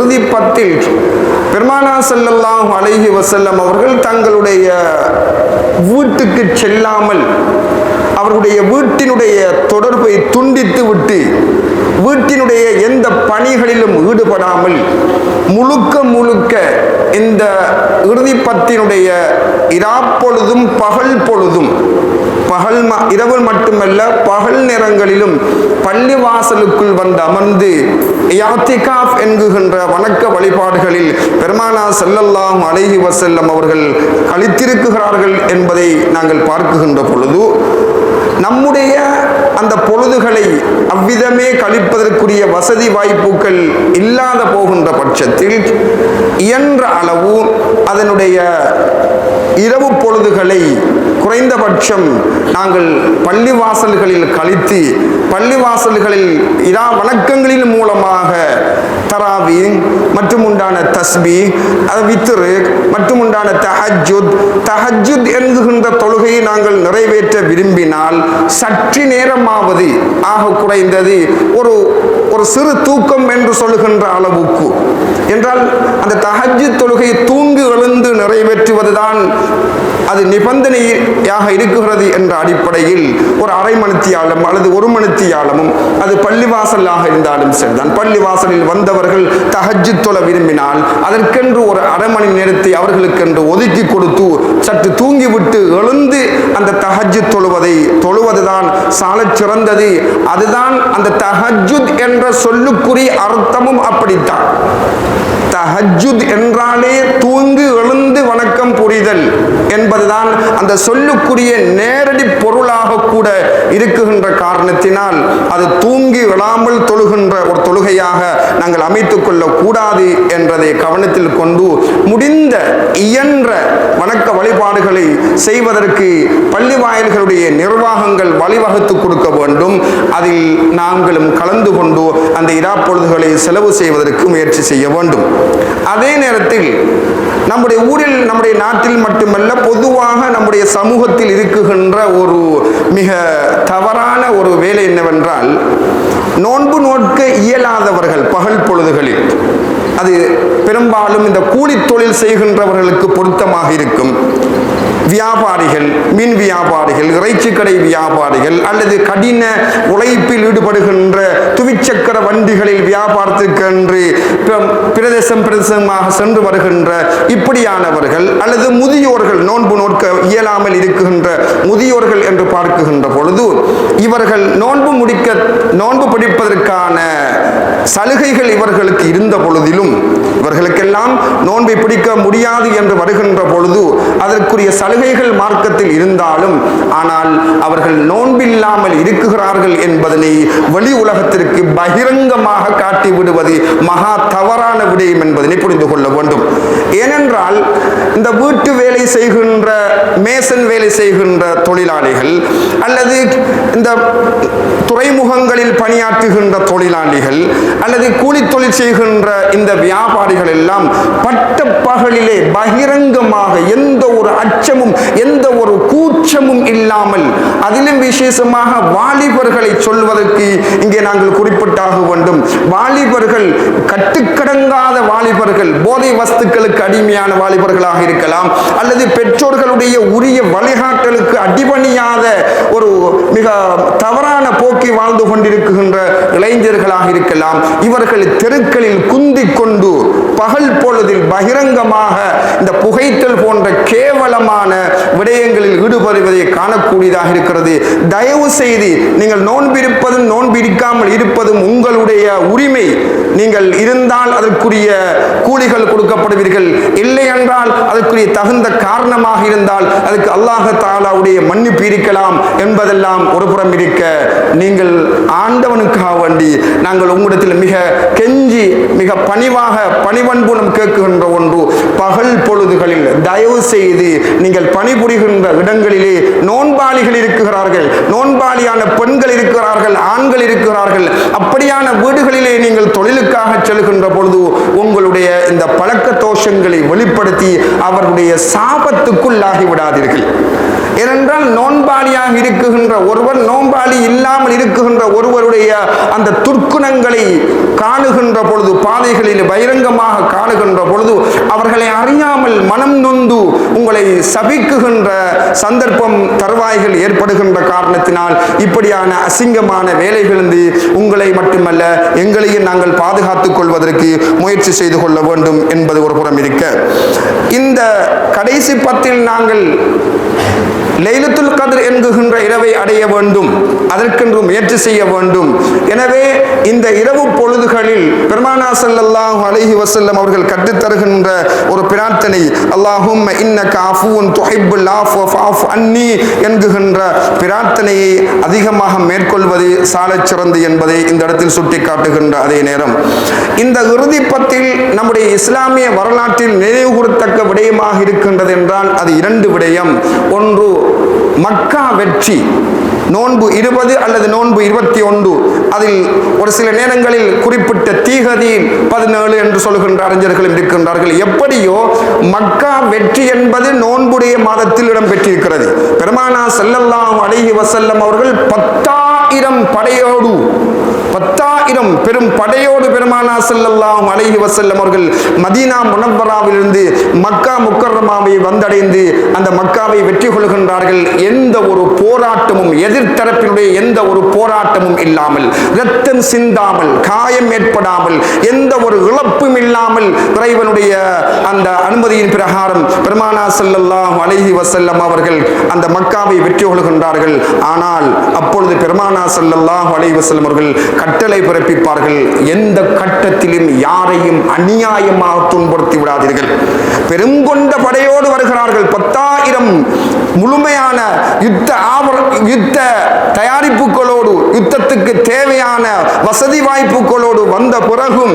இறுதி பத்தில் பெருமானா செல்லல்லாம் அழகி வசல்லம் அவர்கள் தங்களுடைய வீட்டுக்கு செல்லாமல் அவர்களுடைய வீட்டினுடைய தொடர்பை துண்டித்து விட்டு வீட்டினுடைய எந்த பணிகளிலும் ஈடுபடாமல் முழுக்க முழுக்க இந்த இறுதிப்பத்தினுடைய இராப்பொழுதும் பகல் பொழுதும் பகல் ம- இரவு மட்டுமல்ல பகல் நேரங்களிலும் பள்ளி வாசலுக்குள் வந்து அமர்ந்து யாத்திகாஃப் என்குகின்ற வணக்க வழிபாடுகளில் பெருமானா செல்லல்லாம் அழகி வசல்லம் அவர்கள் கழித்திருக்குகிறார்கள் என்பதை நாங்கள் பார்க்குகின்ற பொழுது நம்முடைய அந்த பொழுதுகளை அவ்விதமே கழிப்பதற்குரிய வசதி வாய்ப்புகள் இல்லாத போகின்ற பட்சத்தில் இயன்ற அளவு அதனுடைய இரவு பொழுதுகளை குறைந்தபட்சம் நாங்கள் பள்ளிவாசல்களில் கழித்து பள்ளிவாசல்களில் இதா வணக்கங்களின் மூலமாக தராவி மற்றும் உண்டான தஸ்பி அது வித்ரு மற்றும் உண்டான தஹஜுத் தஹஜுத் என்கின்ற தொழுகையை நாங்கள் நிறைவேற்ற விரும்பினால் சற்று நேரமாவது ஆக குறைந்தது ஒரு ஒரு சிறு தூக்கம் என்று சொல்லுகின்ற அளவுக்கு. என்றால் அந்த தஹஜு தொழுகை தூங்கு தொடர்ந்து நிறைவேற்றுவதுதான் அது நிபந்தனையாக இருக்கிறது என்ற அடிப்படையில் ஒரு அரை மணித்தியாலம் அல்லது ஒரு மணித்தியாலமும் அது பள்ளிவாசலாக இருந்தாலும் சரிதான். பள்ளிவாசலில் வந்தவர்கள் தஹஜ்ஜு தொழ விரும்பினால் அதற்கென்று ஒரு அரை மணி நேரத்தை அவர்களுக்கென்று ஒதுக்கி கொடுத்து சற்று தூங்கிவிட்டு எழுந்து அந்த தஹஜ்ஜு தொழுவதை தொழுவதுதான் சால சிறந்தது. அதுதான் அந்த தஹஜுத் என்ற சொல்லுக்குரிய அர்த்தமும் அப்படித்தான். தஹஜுத் என்றாலே தூங்கு எழுந்து வணக்கம் புரிதல். என்பதுதான் அந்த சொல்லுக்குரிய நேரடி பொருளாக கூட இருக்குகின்ற காரணத்தினால் அது தூங்கி விழாமல் தொழுகின்ற ஒரு தொழுகையாக நாங்கள் அமைத்துக் கொள்ளக்கூடாது என்றதை கவனத்தில் கொண்டு முடிந்த இயன்ற வணக்க வழிபாடுகளை செய்வதற்கு பள்ளி வாயில்களுடைய நிர்வாகங்கள் வழிவகுத்து கொடுக்க வேண்டும். அதில் நாங்களும் கலந்து கொண்டு அந்த இரா பொழுதுகளை செலவு செய்வதற்கு முயற்சி செய்ய வேண்டும். அதே நேரத்தில் நம்முடைய ஊரில் நம்முடைய நாட்டில் மட்டுமல்ல பொதுவாக நம்முடைய சமூகத்தில் இருக்குகின்ற ஒரு மிக தவறான ஒரு வேலை என்னவென்றால் நோன்பு நோட்க இயலாதவர்கள் பகல் பொழுதுகளில் அது பெரும்பாலும் இந்த கூலி தொழில் செய்கின்றவர்களுக்கு பொருத்தமாக இருக்கும். வியாபாரிகள் மீன் வியாபாரிகள் இறைச்சிக்கடை வியாபாரிகள் அல்லது கடின உழைப்பில் ஈடுபடுகின்ற துவிச்சக்கர வண்டிகளில் வியாபாரத்துக்கென்று பிர- பிரதேசம் பிரதேசமாக சென்று வருகின்ற இப்படியானவர்கள் அல்லது முதியோர்கள் நோன்பு நோக்க இயலாமல் இருக்குகின்ற முதியோர்கள் என்று பார்க்குகின்ற பொழுது இவர்கள் நோன்பு முடிக்க நோன்பு பிடிப்பதற்கான சலுகைகள் இவர்களுக்கு இருந்த பொழுதிலும் இவர்களுக்கெல்லாம் நோன்பை பிடிக்க முடியாது என்று வருகின்ற பொழுது அதற்குரிய சலுகைகள் மார்க்கத்தில் இருந்தாலும் ஆனால் அவர்கள் நோன்பில்லாமல் இருக்குகிறார்கள் என்பதனை வெளி உலகத்திற்கு பகிரங்கமாக காட்டி விடுவது மகா தவறான விடயம் என்பதனை புரிந்து கொள்ள வேண்டும். ஏனென்றால் இந்த வீட்டு வேலை செய்கின்ற மேசன் வேலை செய்கின்ற தொழிலாளிகள் அல்லது இந்த துறைமுகங்களில் பணியாற்றுகின்ற தொழிலாளிகள் அல்லது கூலி தொழில் செய்கின்ற இந்த வியாபாரிகள் எல்லாம் பட்ட பகலிலே பகிரங்கமாக எந்த ஒரு அச்சமும் எந்த ஒரு கூச்சமும் இல்லாமல் அதிலும் விசேஷமாக வாலிபர்களை சொல்வதற்கு இங்கே நாங்கள் குறிப்பிட்டாக வேண்டும். வாலிபர்கள் கட்டுக்கடங்காத வாலிபர்கள் போதை வஸ்துக்களுக்கு அடிமையான வாலிபர்களாக இருக்கலாம் அல்லது பெற்றோர்களுடைய உரிய வழிகாட்டலுக்கு அடிபணியாத ஒரு மிக தவறான போக்கி வாழ்ந்து கொண்டிருக்கின்ற இளைஞர்களாக இருக்கலாம். இவர்கள் தெருக்களில் குந்தி கொண்டு பகல் பொழுதில் பகிரங்கமாக இந்த புகைத்தல் போன்ற கேவலமான விடயங்கள் ஈடுபடுவதை காணக்கூடியதாக இருக்கிறது. தயவு செய்து நீங்கள் நோன்பிருப்பதும் நோன்பிருக்காமல் இருப்பதும் உங்களுடைய உரிமை. நீங்கள் இருந்தால் அதற்குரிய கூலிகள் கொடுக்கப்படுவீர்கள். இல்லை என்றால் அதற்குரிய தகுந்த காரணமாக இருந்தால் அதுக்கு அல்லாஹ தாலாவுடைய மன்னிப்பு இருக்கலாம் என்பதெல்லாம் ஒரு புறம் இருக்க நீங்கள் ஆண்டவனுக்காக வேண்டி நாங்கள் உங்களிடத்தில் மிக கெஞ்சி மிக பணிவாக பணிவன்புணம் கேட்கின்ற ஒன்று பகல் பொழுதுகளில் தயவு செய்து நீங்கள் பணிபுரிகின்ற இடங்கள் வீடுகளிலே நோன்பாளிகள் இருக்கிறார்கள். நோன்பாளியான பெண்கள் இருக்கிறார்கள் ஆண்கள் இருக்கிறார்கள். அப்படியான வீடுகளிலே நீங்கள் தொழிலுக்காக செல்கின்ற பொழுது உங்களுடைய இந்த பழக்க தோஷங்களை வெளிப்படுத்தி அவர்களுடைய சாபத்துக்குள்ளாகி விடாதீர்கள். ஏனென்றால் நோன்பு நோன்பாளியாக இருக்குகின்ற ஒருவர் நோன்பாளி இல்லாமல் இருக்குகின்ற ஒருவருடைய அந்த துர்க்குணங்களை காணுகின்ற பொழுது பாதைகளில் பகிரங்கமாக காணுகின்ற பொழுது அவர்களை அறியாமல் மனம் நொந்து உங்களை சபிக்குகின்ற சந்தர்ப்பம் தருவாய்கள் ஏற்படுகின்ற காரணத்தினால் இப்படியான அசிங்கமான வேலைகளிலிருந்து உங்களை மட்டுமல்ல எங்களையும் நாங்கள் பாதுகாத்துக் கொள்வதற்கு முயற்சி செய்து கொள்ள வேண்டும் என்பது ஒரு புறம் இருக்க. இந்த கடைசி பத்தில் நாங்கள் லைலத்துல் கதிர் என்கின்ற இரவை அடைய வேண்டும். அதற்கென்று முயற்சி செய்ய வேண்டும். எனவே இந்த இரவு பொழுதுகளில் பெருமானா ஸல்லல்லாஹு அலஹி வசல்லம் அவர்கள் கற்றுத்தருகின்ற ஒரு பிரார்த்தனை அல்லாஹும் இன்னக அஃபூன் துஹிப்புல் ஆஃப் ஆஃப் அன்னி என்குகின்ற பிரார்த்தனையை அதிகமாக மேற்கொள்வது சாலச் சிறந்து என்பதை இந்த இடத்தில் சுட்டிக்காட்டுகின்ற அதே நேரம். இந்த இறுதி பத்தில் நம்முடைய இஸ்லாமிய வரலாற்றில் நினைவு கூறத்தக்க விடயமாக இருக்கின்றது என்றால் அது இரண்டு விடயம். ஒன்று மக்கா வெற்றி. நோன்பு இருபது அல்லது நோன்பு இருபத்தி ஒன்று. அதில் ஒரு சில நேரங்களில் குறிப்பிட்ட தீகதி பதினேழு என்று சொல்கின்ற அறிஞர்களும் இருக்கின்றார்கள். எப்படியோ மக்கா வெற்றி என்பது நோன்புடைய மாதத்தில் இடம்பெற்றிருக்கிறது. பெருமானா செல்லல்லாம் அழகி வசல்லம் அவர்கள் பத்தாயிரம் படையோடு பத்தாயிரம் பெரும் படையோடு பெருமானா செல்லல்லாம் அலைஹி வசல்லம் அவர்கள் மதீனா முனவ்வராவிலிருந்து மக்கா முக்கர்ரமாவை வந்தடைந்து அந்த மக்காவை வெற்றி கொள்கின்றார்கள். எந்த ஒரு போராட்டமும் எதிர்த்தரப்பினுடைய எந்த ஒரு போராட்டமும் இல்லாமல் ரத்தம் சிந்தாமல் காயம் ஏற்படாமல் எந்த ஒரு இழப்பும் இல்லாமல் இறைவனுடைய அந்த அனுமதியின் பிரகாரம் பெருமானா செல்லல்லாம் அலைஹி வசல்லம் அவர்கள் அந்த மக்காவை வெற்றி கொள்கின்றார்கள். ஆனால் அப்பொழுது பெருமானா செல்லல்லாம் அலைஹி வசல்லம் அவர்கள் கட்டளை பிறப்பிப்பார்கள். எந்த கட்டத்திலும் யாரையும் அநியாயமாக துன்படுத்தி விடாதீர்கள். பெருங்கொண்ட படையோடு வருகிறார்கள். பத்தாயிரம் முழுமையான யுத்த ஆவர யுத்த தயாரிப்புகளோடு யுத்தத்துக்கு தேவையான வசதி வாய்ப்புகளோடு வந்த பிறகும்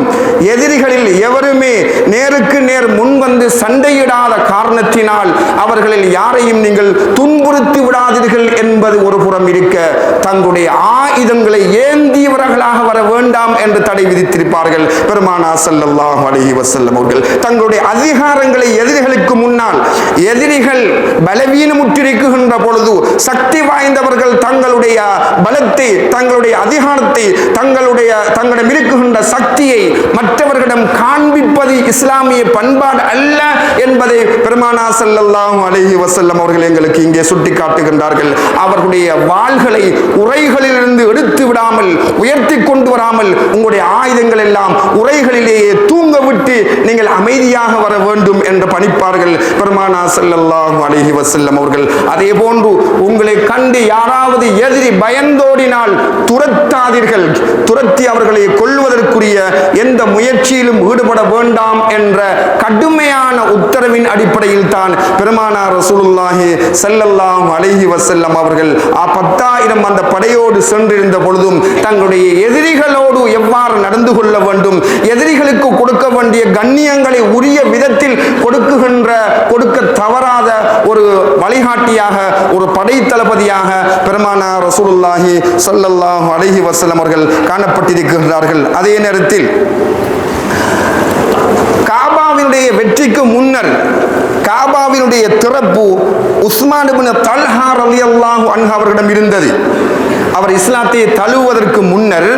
எதிரிகளில் எவருமே நேருக்கு நேர் முன்வந்து சண்டையிடாத காரணத்தினால் அவர்களில் யாரையும் நீங்கள் துன்புறுத்தி விடாதீர்கள் என்பது ஒரு புறம் இருக்க தங்களுடைய ஆயுதங்களை ஏந்தியவர்களாக வர வேண்டாம் என்று தடை விதித்திருப்பார்கள். பெருமானா ஸல்லல்லாஹு அலி வசல்லம் அவர்கள் தங்களுடைய அதிகாரங்களை எதிரிகளுக்கு முன்னால் எதிரிகள் பலவீனமுற்றிருக்கின்ற பொழுது சக்தி வாய்ந்தவர்கள் தங்களுடைய பலத்தை தங்களுடைய அதிகாரத்தை தங்களுடைய தங்களிடம் இருக்குகின்ற சக்தியை மற்றவர்களிடம் காண்ப இஸ்லாமிய பண்பாடு அல்ல என்பதை பெருமானா ஸல்லல்லாஹு அலைஹி வசல்லம் அவர்கள் எங்களுக்கு இங்கே சுட்டி காட்டுகின்றார்கள் அவர்களுடைய வாள்களை உரைகளிலிருந்து எடுத்து விடாமல் உயர்த்தி கொண்டு வராமல் உங்களுடைய ஆயுதங்கள் எல்லாம் உரைகளிலேயே தூங்க விட்டு நீங்கள் அமைதியாக வர வேண்டும் என்று பணிப்பார்கள் பெருமானா ஸல்லல்லாஹு அலைஹி வசல்லம் அவர்கள். அதே போன்று உங்களை கண்டு யாராவது எதிரி பயந்தோடினால் துரத்தாதீர்கள். துரத்தி அவர்களை கொல்வதற்குரிய எந்த முயற்சியிலும் ஈடுபட வேண்டாம் என்ற கடுமையான உத்தரவின் அடிப்படையில் தான் பெருமானார் ரசூலுல்லாஹி ஸல்லல்லாஹு அலைஹி வஸல்லம் அவர்கள் ஆ பத்தாயிரம் அந்த படையோடு சென்றிருந்த பொழுதும் தங்களுடைய எதிரிகளோடு எவ்வாறு நடந்து கொள்ள வேண்டும் எதிரிகளுக்கு கொடுக்க வேண்டிய கண்ணியங்களை உரிய விதத்தில் கொடுக்குகின்ற கொடுக்க தவறாத ஒரு வழிகாட்டியாக ஒரு படை தளபதியாக பெருமானார் ரசூலுல்லாஹி சல்லல்லாஹு அலைஹி வஸல்லம் அவர்கள் காணப்பட்டிருக்கின்றார்கள் அதே நேரத்தில் வெற்றிக்கு முன்னர் காபாவினுடைய திறப்பு உஸ்மான் தல்ஹா அலி அல்லாஹு அன்ஹா அவர்களிடம் இருந்தது. அவர் இஸ்லாத்தை தழுவுவதற்கு முன்னர்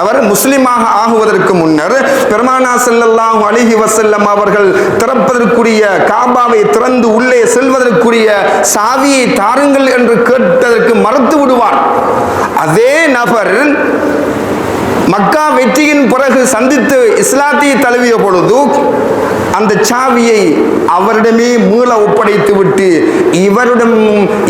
அவர் முஸ்லிமாக ஆகுவதற்கு முன்னர் பெருமானா செல்லல்லாஹு அலிஹி வசல்லம் அவர்கள் திறப்பதற்குரிய காபாவை திறந்து உள்ளே செல்வதற்குரிய சாவியை தாருங்கள் என்று கேட்டதற்கு மறுத்து விடுவார். அதே நபர் மக்கா வெற்றியின் பிறகு சந்தித்து இஸ்லாத்தை தழுவிய பொழுது அந்த சாவியை அவரிடமே மீள ஒப்படைத்து விட்டு இவரிடம்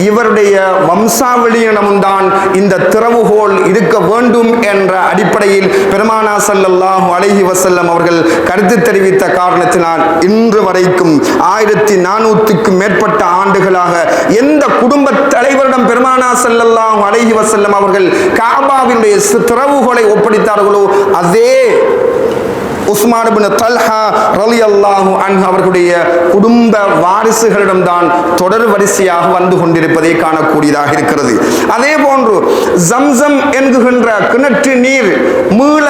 இவருடைய வம்சாவளியிடமும் தான் இந்த திறவுகோல் இருக்க வேண்டும் என்ற அடிப்படையில் பெருமானா சல்லாஹ் அலஹி வசல்லம் அவர்கள் கருத்து தெரிவித்த காரணத்தினால் இன்று வரைக்கும் ஆயிரத்தி நானூற்றுக்கும் மேற்பட்ட ஆண்டுகளாக எந்த குடும்ப தலைவரிடம் பெருமானா சல்லாஹ் அலஹி வசல்லம் அவர்கள் காபாவினுடைய திறவுகோலை ஒப்படைத்தார்களோ அதே உஸ்மான் தல்ஹா ரலி அல்லாஹு அன் அவர்களுடைய குடும்ப வாரிசுகளிடம் தான் தொடர் வரிசையாக வந்து கொண்டிருப்பதை காணக்கூடியதாக இருக்கிறது. அதே போன்று ஜம்சம் என்கின்ற கிணற்று நீர் மீள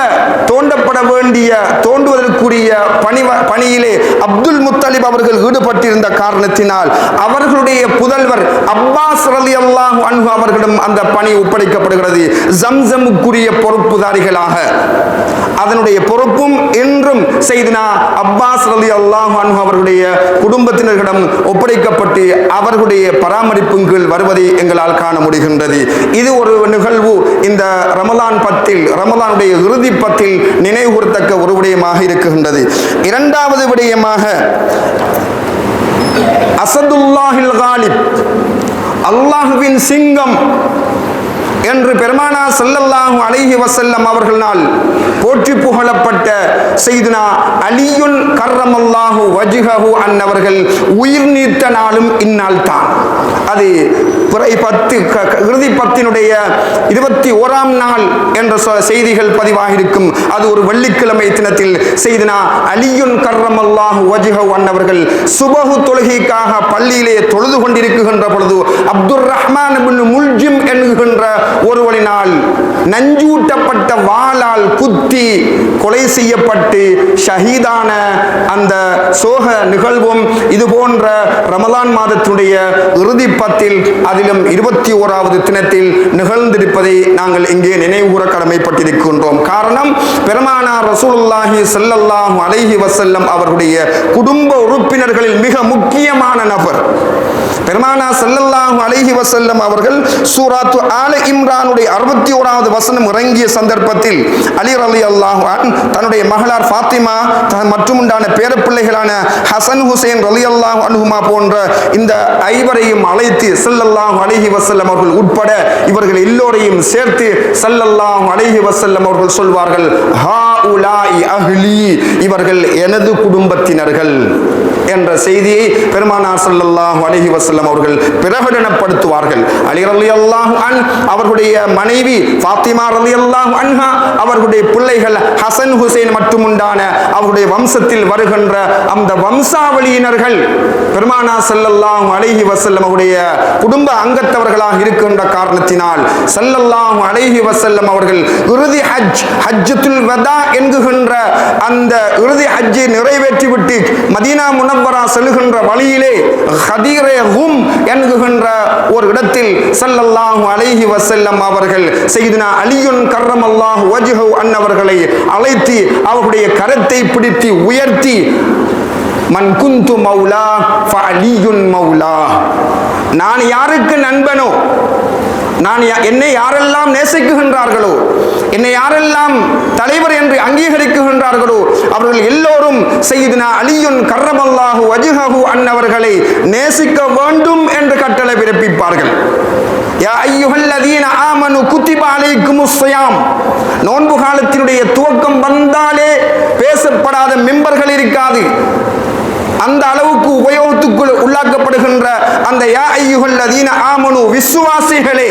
தோண்டப்பட வேண்டிய தோண்டுவதற்குரிய பணி பணியிலே அப்துல் முத்தலிப் அவர்கள் ஈடுபட்டிருந்த காரணத்தினால் அவர்களுடைய புதல்வர் அப்பாஸ் ரலி அல்லாஹு அன்ஹு அவர்களிடம் அந்த பணி ஒப்படைக்கப்படுகிறது. ஜம்சமுக்குரிய பொறுப்புதாரிகளாக. அதனுடைய பொறுப்பும் என்றும் செய்தினா அப்பாஸ் அலி அல்லாஹ் அவர்களுடைய குடும்பத்தினர்களிடம் ஒப்படைக்கப்பட்டு அவர்களுடைய பராமரிப்பின் கீழ் வருவதை எங்களால் காண முடிகின்றது. இது ஒரு நிகழ்வு இந்த ரமலான் பத்தில் ரமலானுடைய இறுதி பத்தில் நினைவுகூர்த்தக்க ஒரு விடயமாக இருக்குகின்றது இரண்டாவது விடயமாக அசதுல்லாஹில் காலிப் அல்லாஹுவின் சிங்கம் என்று பெருமானா செல்லல்லாஹு அலைஹி வசல்லம் அவர்களால் போற்றி புகழப்பட்ட செய்துனா அலியுல் கர்ரமல்லாஹு வஜ்ஹஹு அன்னவர்கள் உயிர் நீத்த நாளும் இந்நாள் தான் அது பிறை பத்து க- க- இறுதி பத்தினுடைய இருபத்தி ஓராம் நாள் என்ற சொ- செய்திகள் பதிவாக இருக்கும் அது ஒரு வெள்ளிக்கிழமை தினத்தில். செய்தனா அலியுன் கர்ரமல்லாஹு வஜ்ஹஹு அன்னவர்கள் சுபகு தொழுகைக்காக பள்ளியிலே தொழுது கொண்டிருக்கின்ற பொழுது அப்துல் ரஹ்மான் முல்ஜிம் என்கின்ற ஒருவனினால் நஞ்சூட்டப்பட்ட வாளால் குத்தி கொலை செய்யப்பட்டு ஷஹீதான அந்த சோக நிகழ்வும் இது போன்ற ரமலான் மாதத்தினுடைய இறுதி பத்தில் அதிலும் இருபத்தி ஓராவது தினத்தில் நிகழ்ந்திருப்பதை நாங்கள் இங்கே நினைவுகூர கடமைப்பட்டிருக்கின்றோம். காரணம் பெருமானார் ரசூலுல்லாஹி ஸல்லல்லாஹு அலைஹி வசல்லம் அவர்களுடைய குடும்ப உறுப்பினர்களில் மிக முக்கியமான நபர். பெருமானா ஸல்லல்லாஹு அலைஹி வசல்லம் அவர்கள் சூராத்து ஆல இம்ரானுடைய அறுபத்தி ஓராவது வசனம் இறங்கிய சந்தர்ப்பத்தில் அலி ரலி அல்லாஹு தன்னுடைய மகளார் ஃபாத்திமா தன் மற்றும் உண்டான பேரப்பிள்ளைகளான ஹசன் ஹுசேன் ரலி அல்லாஹு அனுகுமா போன்ற இந்த ஐவரையும் அழைத்து ஸல்லல்லாஹு அலைஹி வசல்லம் அவர்கள் உட்பட இவர்கள் எல்லோரையும் சேர்த்து ஸல்லல்லாஹு அலைஹி வசல்லம் அவர்கள் சொல்வார்கள் ஹா உலாய் அஹ்லி. இவர்கள் எனது குடும்பத்தினர்கள். என்ற செய்தியை பெருமானார் ஸல்லல்லாஹு அலஹி வசல்லம் அவர்கள் பிரகடனப்படுத்துவார்கள். அலி ரலியல்லாஹு அன் அவர்களுடைய மனைவி ஃபாத்திமா ரலியல்லாஹு அன்ஹா அவர்களுடைய பிள்ளைகள் ஹசன் ஹுசைன் மட்டும் உண்டான அவருடைய வம்சத்தில் வருகின்ற அந்த வம்சாவளியினர்கள் பெருமானா ஸல்லல்லாஹு அழகி வசல்லம் அவருடைய குடும்ப அங்கத்தவர்களாக இருக்கின்ற காரணத்தினால் ஸல்லல்லாஹு அழகி வசல்லம் அவர்கள் இறுதி ஹஜ் ஹஜ்ஜத்துல் வதா என்கின்ற அந்த இறுதி ஹஜ்ஜை நிறைவேற்றிவிட்டு மதீனா முனவரா செல்கின்ற வழியிலே ஹதீரே ஹும் என்குகின்ற ஒரு இடத்தில் ஸல்லல்லாஹு அலைஹி வசல்லம் அவர்கள் செய்தினா அலியுன் கர்ரமல்லாஹு வஜ்ஹு அன்னவர்களை அழைத்து அவருடைய கரத்தை பிடித்து உயர்த்தி மன் குந்து மௌலா ஃபஅலியுன் மௌலா. நான் யாருக்கு நண்பனோ? நான் யா- என்னை யாரெல்லாம் நேசிக்குகின்றார்களோ என்னை யாரெல்லாம் தலைவர் என்று அங்கீகரிக்குகின்றார்களோ அவர்கள் எல்லோரும் செய்தினா அலியுன் கர்ரமல்லாஹு வஜ்ஹஹு அன்னவர்களை நேசிக்க வேண்டும் என்று கட்டளை பிறப்பிப்பார்கள். யா ஐயுஹல்லதீன ஆமனு குத்திப அலைக்குமுஸ் ஸியாம். நோன்பு காலத்தினுடைய துவக்கம் வந்தாலே பேசப்படாத மெம்பர்கள் இருக்காது. அந்த அளவுக்கு உபயோகத்துக்குள் உள்ளாக்கப்படுகின்ற அந்த யா ஐயுகல்லதீன ஆமனு விசுவாசிகளே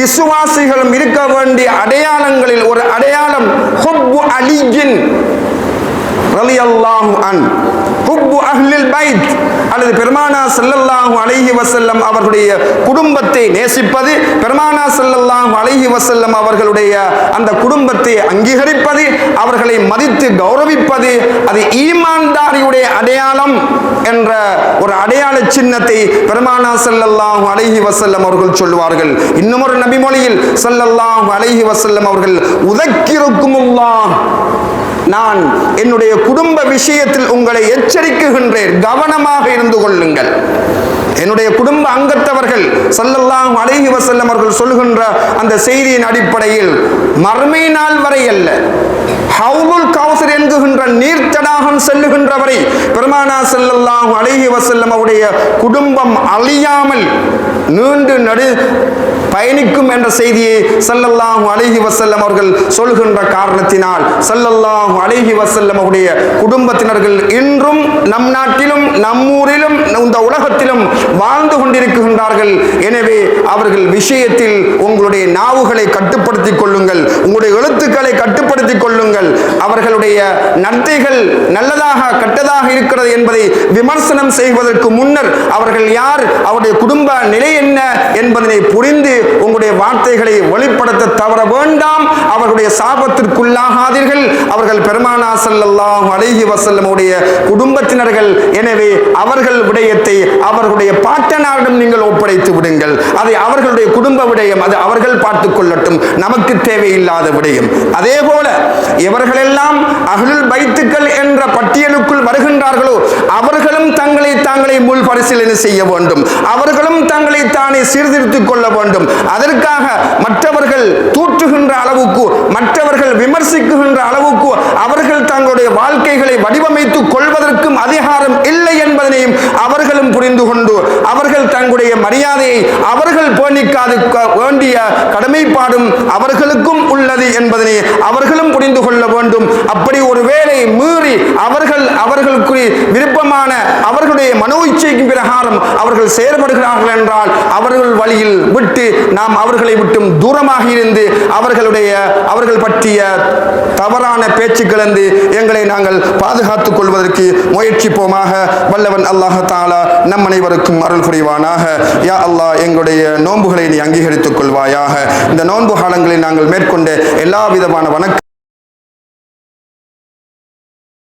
விசுவாசிகளும் இருக்க வேண்டிய அடையாளங்களில் ஒரு அடையாளம் ஹுப்பு அலியின் ரலியல்லாஹு அன் ஹுப்பு அஹ்லில் பைத் அல்லது பெருமானா செல்லல்லாஹு அலைஹி வசல்லம் அவர்களுடைய குடும்பத்தை நேசிப்பது பெருமானா செல்லல்லாஹு அலைஹி வசல்லம் அவர்களுடைய அந்த குடும்பத்தை அங்கீகரிப்பது அவர்களை மதித்து கௌரவிப்பது அது ஈ ஈமான்தாரியுடைய அடையாளம் என்ற ஒரு அடையாள சின்னத்தை பெருமானா ஸல்லல்லாஹு அலைஹி வசல்லம் அவர்கள் சொல்வார்கள் இன்னும் ஒரு நபிமொழியில் ஸல்லல்லாஹு அலைஹி வசல்லம் அவர்கள் உதக்கிருக்குமுல்லாஹ் நான் என்னுடைய குடும்ப விஷயத்தில் உங்களை எச்சரிக்குகின்றேன். கவனமாக இருந்து கொள்ளுங்கள். என்னுடைய குடும்ப அங்கத்தவர்கள் ஸல்லல்லாஹு அலைஹி வசல்லம் அவர்கள் சொல்கின்ற அந்த செய்தியின் அடிப்படையில் மறுமை நாள் வரை அல்ல. ஹவுலுல் கவுசர் என்குகின்ற நீர் தடாகம் செல்லுகின்றவரை பெருமானா செல்லல்லாம் அழகி வசல்லம் அவருடைய குடும்பம் அழியாமல் நீண்டு நடு பயணிக்கும் என்ற செய்தியை ஸல்லல்லாஹு அழகி வசல்லம் அவர்கள் சொல்கின்ற காரணத்தினால் ஸல்லல்லாஹு அழகி வசல்லம் அவருடைய குடும்பத்தினர்கள் இன்றும் நம் நாட்டிலும் நம்மூரிலும் இந்த உலகத்திலும் வாழ்ந்து கொண்டிருக்கின்றார்கள். எனவே அவர்கள் விஷயத்தில் உங்களுடைய நாவுகளை கட்டுப்படுத்திக் கொள்ளுங்கள் உங்களுடைய எழுத்துக்களை கட்டுப்படுத்திக் கொள்ளுங்கள். அவர்களுடைய நடத்தைகள் நல்லதாக கெட்டதாக இருக்கிறது என்பதை விமர்சனம் செய்வதற்கு முன்னர் அவர்கள் யார் அவருடைய குடும்ப நிலை என்ன என்பதனை புரிந்து உங்களுடைய வார்த்தைகளை வெளிப்படுத்த தவற வேண்டாம். அவர்களுடைய சாபத்திற்குள்ளாகாதீர்கள். அவர்கள் பெருமானா ஸல்லல்லாஹு அழகி வசல்லமுடைய குடும்பத்தினர்கள். எனவே அவர்கள் விடயத்தை அவர்களுடைய பாட்டனாரிடம் நீங்கள் ஒப்படைத்து விடுங்கள். அதை அவர்களுடைய குடும்ப விடயம் அது அவர்கள் பார்த்துக் கொள்ளட்டும். நமக்கு தேவையில்லாத விடயம். அதே போல எவர்களெல்லாம் அகலுல் பைத்துக்கள் என்ற பட்டியலுக்குள் வருகின்றார்களோ அவர்களும் தங்களை தாங்களை முள் பரிசீலனை செய்ய வேண்டும். அவர்களும் தங்களை தானே சீர்திருத்திக் கொள்ள வேண்டும். அதற்காக மற்றவர்கள் தூற்றுகின்ற அளவுக்கு மற்றவர்கள் விமர்சிக்குகின்ற அளவுக்கு அவர்கள் தங்களுடைய வாழ்க்கைகளை வடிவமைத்துக் கொள்வதற்கும் அதிகாரம் இல்லை என்பதனையும் அவர்களும் புரிந்து கொண்டு அவர் தங்களுடைய மரியாதையை அவர்கள் பேணிக்காது வேண்டிய கடமைப்பாடும் அவர்களுக்கும் உள்ளது என்பதனை அவர்களும் புரிந்து கொள்ள வேண்டும். அப்படி ஒருவேளை மீறி அவர்கள் அவர்களுக்கு மனோ இச்சைக்கு பிரகாரம் அவர்கள் செயல்படுகிறார்கள் என்றால் அவர்கள் வழியில் விட்டு நாம் அவர்களை விட்டும் தூரமாக இருந்து அவர்களுடைய அவர்கள் பற்றிய தவறான பேச்சுக்களிலிருந்து எங்களை நாங்கள் பாதுகாத்துக் கொள்வதற்கு முயற்சிப்போமாக. வல்லவன் அல்லாஹ் தாலா நம் அனைவருக்கும் அருள் புரிவானாக. யா அல்லாஹ் எங்களுடைய நோன்புகளை நீ அங்கீகரித்துக் கொள்வாயாக. இந்த நோன்பு காலங்களில் நாங்கள் மேற்கொண்ட எல்லா விதமான வணக்கம்